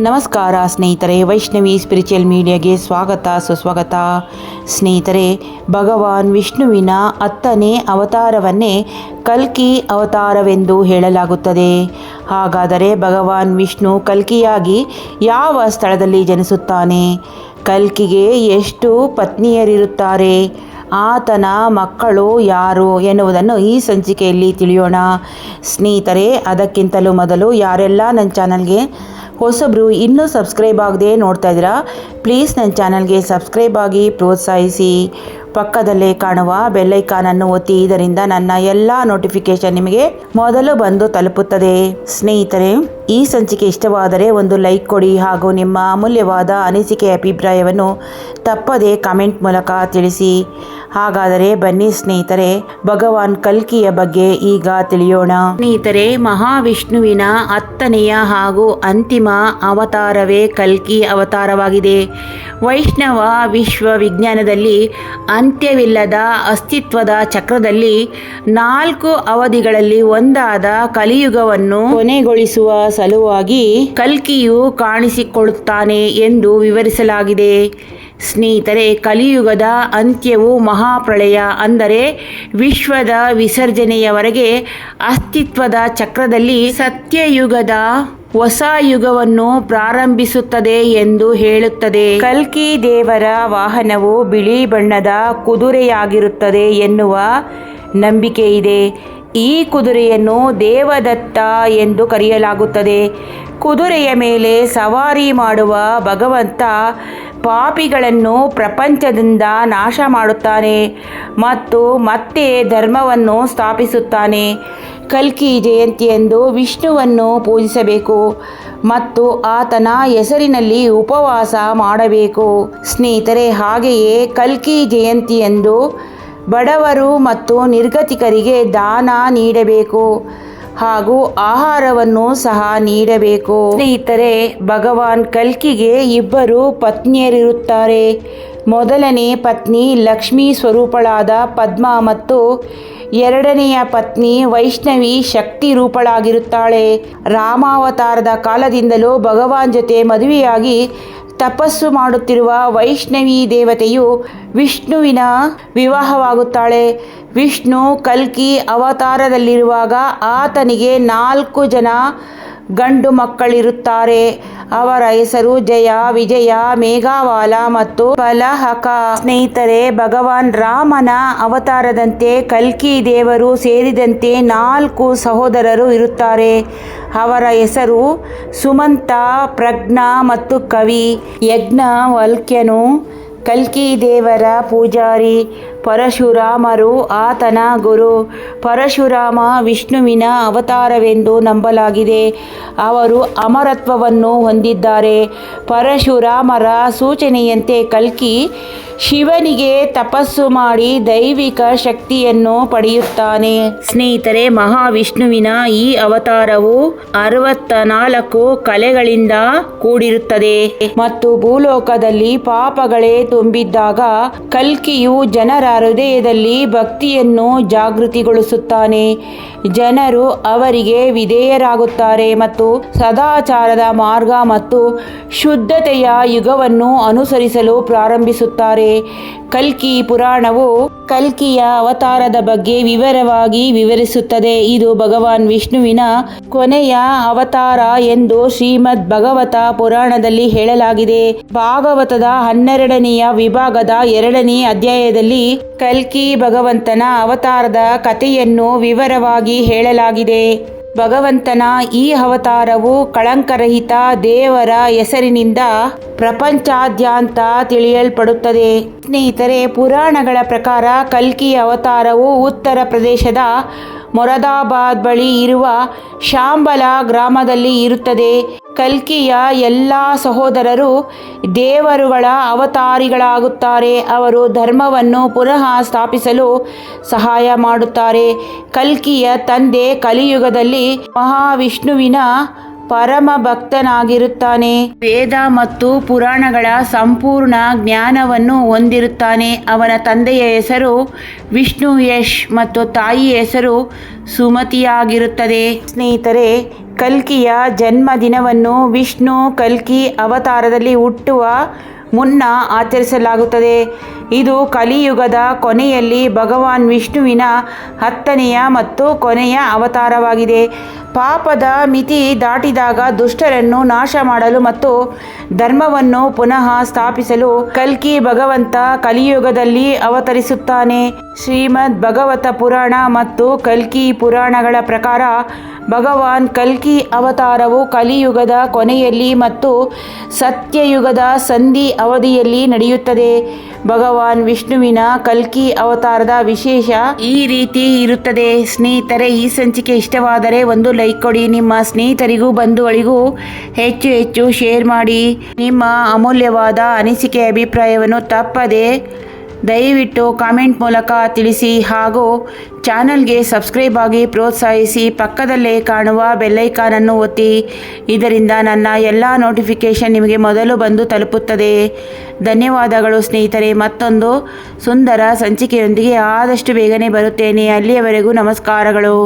ನಮಸ್ಕಾರ ಸ್ನೇಹಿತರೆ, ವೈಷ್ಣವಿ ಸ್ಪಿರಿಚುವಲ್ ಮೀಡಿಯಾಗೆ ಸ್ವಾಗತ, ಸುಸ್ವಾಗತ. ಸ್ನೇಹಿತರೆ, ಭಗವಾನ್ ವಿಷ್ಣುವಿನ ಹತ್ತನೇ ಅವತಾರವನ್ನೇ ಕಲ್ಕಿ ಅವತಾರವೆಂದು ಹೇಳಲಾಗುತ್ತದೆ. ಹಾಗಾದರೆ ಭಗವಾನ್ ವಿಷ್ಣು ಕಲ್ಕಿಯಾಗಿ ಯಾವ ಸ್ಥಳದಲ್ಲಿ ಜನಿಸುತ್ತಾನೆ? ಕಲ್ಕಿಗೆ ಎಷ್ಟು ಪತ್ನಿಯರಿರುತ್ತಾರೆ? ಆತನ ಮಕ್ಕಳು ಯಾರು ಎನ್ನುವುದನ್ನು ಈ ಸಂಚಿಕೆಯಲ್ಲಿ ತಿಳಿಯೋಣ. ಸ್ನೇಹಿತರೆ, ಅದಕ್ಕಿಂತಲೂ ಮೊದಲು ಯಾರೆಲ್ಲ ನನ್ನ ಚಾನಲ್ಗೆ ಹೊಸಬ್ರು ಇನ್ನೂ ಸಬ್ಸ್ಕ್ರೈಬ್ ಆಗದೆ ನೋಡ್ತಾ ಇದ್ದೀರಾ ಪ್ಲೀಸ್ ನನ್ನ ಚಾನಲ್ಗೆ ಸಬ್ಸ್ಕ್ರೈಬ್ ಆಗಿ ಪ್ರೋತ್ಸಾಹಿಸಿ. ಪಕ್ಕದಲ್ಲೇ ಕಾಣುವ ಬೆಲ್ಲೈಕಾನನ್ನು ಒತ್ತಿ ಇದರಿಂದ ನನ್ನ ಎಲ್ಲ ನೋಟಿಫಿಕೇಶನ್ ನಿಮಗೆ ಮೊದಲು ಬಂದು ತಲುಪುತ್ತದೆ. ಸ್ನೇಹಿತರೆ, ಈ ಸಂಚಿಕೆ ಇಷ್ಟವಾದರೆ ಒಂದು ಲೈಕ್ ಕೊಡಿ ಹಾಗೂ ನಿಮ್ಮ ಅಮೂಲ್ಯವಾದ ಅನಿಸಿಕೆ ಅಭಿಪ್ರಾಯವನ್ನು ತಪ್ಪದೆ ಕಾಮೆಂಟ್ ಮೂಲಕ ತಿಳಿಸಿ. ಹಾಗಾದರೆ ಬನ್ನಿ ಸ್ನೇಹಿತರೆ, ಭಗವಾನ್ ಕಲ್ಕಿಯ ಬಗ್ಗೆ ಈಗ ತಿಳಿಯೋಣ. ಸ್ನೇಹಿತರೆ, ಮಹಾವಿಷ್ಣುವಿನ ಹತ್ತನೆಯ ಹಾಗೂ ಅಂತಿಮ ಅವತಾರವೇ ಕಲ್ಕಿ ಅವತಾರವಾಗಿದೆ. ವೈಷ್ಣವ ವಿಶ್ವ ವಿಜ್ಞಾನದಲ್ಲಿ ಅಂತ್ಯವಿಲ್ಲದ ಅಸ್ತಿತ್ವದ ಚಕ್ರದಲ್ಲಿ ನಾಲ್ಕು ಅವಧಿಗಳಲ್ಲಿ ಒಂದಾದ ಕಲಿಯುಗವನ್ನು ಕೊನೆಗೊಳಿಸುವ ಸಲುವಾಗಿ ಕಲ್ಕಿಯು ಕಾಣಿಸಿಕೊಳ್ಳುತ್ತಾನೆ ಎಂದು ವಿವರಿಸಲಾಗಿದೆ. ಸ್ನೇಹಿತರೆ, ಕಲಿಯುಗದ ಅಂತ್ಯವು ಮಹಾಪ್ರಳಯ, ಅಂದರೆ ವಿಶ್ವದ ವಿಸರ್ಜನೆಯವರೆಗೆ ಅಸ್ತಿತ್ವದ ಚಕ್ರದಲ್ಲಿ ಸತ್ಯಯುಗದ ಹೊಸ ಯುಗವನ್ನು ಪ್ರಾರಂಭಿಸುತ್ತದೆ ಎಂದು ಹೇಳುತ್ತದೆ. ಕಲ್ಕಿ ದೇವರ ವಾಹನವು ಬಿಳಿ ಬಣ್ಣದ ಕುದುರೆಯಾಗಿರುತ್ತದೆ ಎನ್ನುವ ನಂಬಿಕೆ ಇದೆ ಈ ಕುದುರೆಯನ್ನು ದೇವದತ್ತ ಎಂದು ಕರೆಯಲಾಗುತ್ತದೆ. ಕುದುರೆಯ ಮೇಲೆ ಸವಾರಿ ಮಾಡುವ ಭಗವಂತ ಪಾಪಿಗಳನ್ನು ಪ್ರಪಂಚದಿಂದ ನಾಶ ಮಾಡುತ್ತಾನೆ ಮತ್ತು ಮತ್ತೆ ಧರ್ಮವನ್ನು ಸ್ಥಾಪಿಸುತ್ತಾನೆ. ಕಲ್ಕಿ ಜಯಂತಿಯಂದು ವಿಷ್ಣುವನ್ನು ಪೂಜಿಸಬೇಕು ಮತ್ತು ಆತನ ಹೆಸರಿನಲ್ಲಿ ಉಪವಾಸ ಮಾಡಬೇಕು. ಸ್ನೇಹಿತರೆ, ಹಾಗೆಯೇ ಕಲ್ಕಿ ಜಯಂತಿಯಂದು ಬಡವರು ಮತ್ತು ನಿರ್ಗತಿಕರಿಗೆ ದಾನ ನೀಡಬೇಕು ಹಾಗೂ ಆಹಾರವನ್ನು ಸಹ ನೀಡಬೇಕು. ಸ್ನೇಹಿತರೆ, ಭಗವಾನ್ ಕಲ್ಕಿಗೆ ಇಬ್ಬರು ಪತ್ನಿಯರಿರುತ್ತಾರೆ. ಮೊದಲನೇ ಪತ್ನಿ ಲಕ್ಷ್ಮೀ ಸ್ವರೂಪಳಾದ ಪದ್ಮ ಮತ್ತು ಎರಡನೆಯ ಪತ್ನಿ ವೈಷ್ಣವಿ ಶಕ್ತಿ ರೂಪಳಾಗಿರುತ್ತಾಳೆ. ರಾಮಾವತಾರದ ಕಾಲದಿಂದಲೂ ಭಗವಾನ್ ಜೊತೆ ಮದುವೆಯಾಗಿ ತಪಸ್ಸು ಮಾಡುತ್ತಿರುವ ವೈಷ್ಣವಿ ದೇವತೆಯು ವಿಷ್ಣುವಿನ ವಿವಾಹವಾಗುತ್ತಾಳೆ. ವಿಷ್ಣು ಕಲ್ಕಿ ಅವತಾರದಲ್ಲಿರುವಾಗ ಆತನಿಗೆ ನಾಲ್ಕು ಜನ ಗಂಡು ಮಕ್ಕಳಿರುತ್ತಾರೆ. ಅವರ ಹೆಸರು ಜಯ, ವಿಜಯ, ಮೇಘಾವಾಲ ಮತ್ತು ಫಲಹಕ. ಸ್ನೇಹಿತರೆ, ಭಗವಾನ್ ರಾಮನ ಅವತಾರದಂತೆ ಕಲ್ಕಿ ದೇವರು ಸೇರಿದಂತೆ ನಾಲ್ಕು ಸಹೋದರರು ಇರುತ್ತಾರೆ. ಅವರ ಹೆಸರು ಸುಮಂತ, ಪ್ರಜ್ಞಾ ಮತ್ತು ಕವಿ. ಯಜ್ಞ ವಲ್ಕ್ಯನು ಕಲ್ಕಿ ದೇವರ ಪೂಜಾರಿ. ಪರಶುರಾಮರು ಆತನ ಗುರು. ಪರಶುರಾಮ ವಿಷ್ಣುವಿನ ಅವತಾರವೆಂದು ನಂಬಲಾಗಿದೆ. ಅವರು ಅಮರತ್ವವನ್ನು ಹೊಂದಿದ್ದಾರೆ. ಪರಶುರಾಮರ ಸೂಚನೆಯಂತೆ ಕಲ್ಕಿ ಶಿವನಿಗೆ ತಪಸ್ಸು ಮಾಡಿ ದೈವಿಕ ಶಕ್ತಿಯನ್ನು ಪಡೆಯುತ್ತಾನೆ. ಸ್ನೇಹಿತರೆ, ಮಹಾವಿಷ್ಣುವಿನ ಈ ಅವತಾರವು ಅರವತ್ತ ನಾಲ್ಕು ಕಲೆಗಳಿಂದ ಕೂಡಿರುತ್ತದೆ. ಮತ್ತು ಭೂಲೋಕದಲ್ಲಿ ಪಾಪಗಳೇ ತುಂಬಿದ್ದಾಗ ಕಲ್ಕಿಯು ಜನರ ಹೃದಯದಲ್ಲಿ ಭಕ್ತಿಯನ್ನು ಜಾಗೃತಿಗೊಳಿಸುತ್ತಾನೆ. ಜನರು ಅವರಿಗೆ ವಿಧೇಯರಾಗುತ್ತಾರೆ ಮತ್ತು ಸದಾಚಾರದ ಮಾರ್ಗ ಮತ್ತು ಶುದ್ಧತೆಯ ಯುಗವನ್ನು ಅನುಸರಿಸಲು ಪ್ರಾರಂಭಿಸುತ್ತಾರೆ. ಕಲ್ಕಿ ಪುರಾಣವು ಕಲ್ಕಿಯ ಅವತಾರದ ಬಗ್ಗೆ ವಿವರವಾಗಿ ವಿವರಿಸುತ್ತದೆ. ಇದು ಭಗವಾನ್ ವಿಷ್ಣುವಿನ ಕೊನೆಯ ಅವತಾರ ಎಂದು ಶ್ರೀಮದ್ ಭಗವತ ಪುರಾಣದಲ್ಲಿ ಹೇಳಲಾಗಿದೆ. ಭಾಗವತದ ಹನ್ನೆರಡನೆಯ ವಿಭಾಗದ ಎರಡನೇ ಅಧ್ಯಾಯದಲ್ಲಿ ಕಲ್ಕಿ ಭಗವಂತನ ಅವತಾರದ ಕಥೆಯನ್ನು ವಿವರವಾಗಿ ಹೇಳಲಾಗಿದೆ. ಭಗವಂತನ ಈ ಅವತಾರವು ಕಳಂಕರಹಿತ ದೇವರ ಹೆಸರಿನಿಂದ ಪ್ರಪಂಚಾದ್ಯಂತ ತಿಳಿಯಲ್ಪಡುತ್ತದೆ. ಸ್ನೇಹಿತರೆ, ಪುರಾಣಗಳ ಪ್ರಕಾರ ಕಲ್ಕಿ ಅವತಾರವು ಉತ್ತರ ಪ್ರದೇಶದ ಮೊರದಾಬಾದ್ ಬಳಿ ಇರುವ ಶಾಂಬಲ ಗ್ರಾಮದಲ್ಲಿ ಇರುತ್ತದೆ. ಕಲ್ಕಿಯ ಎಲ್ಲ ಸಹೋದರರು ದೇವರುಗಳ ಅವತಾರಿಗಳಾಗುತ್ತಾರೆ. ಅವರು ಧರ್ಮವನ್ನು ಪುನಃ ಸ್ಥಾಪಿಸಲು ಸಹಾಯ ಮಾಡುತ್ತಾರೆ. ಕಲ್ಕಿಯ ತಂದೆ ಕಲಿಯುಗದಲ್ಲಿ ಮಹಾವಿಷ್ಣುವಿನ ಪರಮ ಭಕ್ತನಾಗಿರುತ್ತಾನೆ. ವೇದ ಮತ್ತು ಪುರಾಣಗಳ ಸಂಪೂರ್ಣ ಜ್ಞಾನವನ್ನು ಹೊಂದಿರುತ್ತಾನೆ. ಅವನ ತಂದೆಯ ಹೆಸರು ವಿಷ್ಣು ಯಶ್ ಮತ್ತು ತಾಯಿಯ ಹೆಸರು ಸುಮತಿಯಾಗಿರುತ್ತದೆ. ಸ್ನೇಹಿತರೆ, ಕಲ್ಕಿಯ ಜನ್ಮದಿನವನ್ನು ವಿಷ್ಣು ಕಲ್ಕಿ ಅವತಾರದಲ್ಲಿ ಹುಟ್ಟುವ ಮುನ್ನ ಆಚರಿಸಲಾಗುತ್ತದೆ. ಇದು ಕಲಿಯುಗದ ಕೊನೆಯಲ್ಲಿ ಭಗವಾನ್ ವಿಷ್ಣುವಿನ ಹತ್ತನೆಯ ಮತ್ತು ಕೊನೆಯ ಅವತಾರವಾಗಿದೆ. ಪಾಪದ ಮಿತಿ ದಾಟಿದಾಗ ದುಷ್ಟರನ್ನು ನಾಶ ಮಾಡಲು ಮತ್ತು ಧರ್ಮವನ್ನು ಪುನಃ ಸ್ಥಾಪಿಸಲು ಕಲ್ಕಿ ಭಗವಂತ ಕಲಿಯುಗದಲ್ಲಿ ಅವತರಿಸುತ್ತಾನೆ. ಶ್ರೀಮದ್ ಭಗವತ ಪುರಾಣ ಮತ್ತು ಕಲ್ಕಿ ಪುರಾಣಗಳ ಪ್ರಕಾರ ಭಗವಾನ್ ಕಲ್ಕಿ ಅವತಾರವು ಕಲಿಯುಗದ ಕೊನೆಯಲ್ಲಿ ಮತ್ತು ಸತ್ಯಯುಗದ ಸಂಧಿ ಅವಧಿಯಲ್ಲಿ ನಡೆಯುತ್ತದೆ. ಭಗವಾನ್ ವಿಷ್ಣುವಿನ ಕಲ್ಕಿ ಅವತಾರದ ವಿಶೇಷ ಈ ರೀತಿ ಇರುತ್ತದೆ. ಸ್ನೇಹಿತರೆ, ಈ ಸಂಚಿಕೆ ಇಷ್ಟವಾದರೆ ಒಂದು ಲೈಕ್ ಕೊಡಿ. ನಿಮ್ಮ ಸ್ನೇಹಿತರಿಗೂ, ಬಂಧುಗಳಿಗೂ ಹೆಚ್ಚು ಹೆಚ್ಚು ಶೇರ್ ಮಾಡಿ. ನಿಮ್ಮ ಅಮೂಲ್ಯವಾದ ಅನಿಸಿಕೆ ಅಭಿಪ್ರಾಯವನ್ನು ತಪ್ಪದೆ ದಯವಿಟ್ಟು ಕಾಮೆಂಟ್ ಮೂಲಕ ತಿಳಿಸಿ ಹಾಗೂ ಚಾನಲ್ಗೆ ಸಬ್ಸ್ಕ್ರೈಬ್ ಆಗಿ ಪ್ರೋತ್ಸಾಹಿಸಿ ಪಕ್ಕದಲ್ಲೇ ಕಾಣುವ ಬೆಲ್ಲೈಕಾನನ್ನು ಒತ್ತಿ. ಇದರಿಂದ ನನ್ನ ಎಲ್ಲ ನೋಟಿಫಿಕೇಷನ್ ನಿಮಗೆ ಮೊದಲು ಬಂದು ತಲುಪುತ್ತದೆ. ಧನ್ಯವಾದಗಳು ಸ್ನೇಹಿತರೆ. ಮತ್ತೊಂದು ಸುಂದರ ಸಂಚಿಕೆಯೊಂದಿಗೆ ಆದಷ್ಟು ಬೇಗನೆ ಬರುತ್ತೇನೆ. ಅಲ್ಲಿಯವರೆಗೂ ನಮಸ್ಕಾರಗಳು.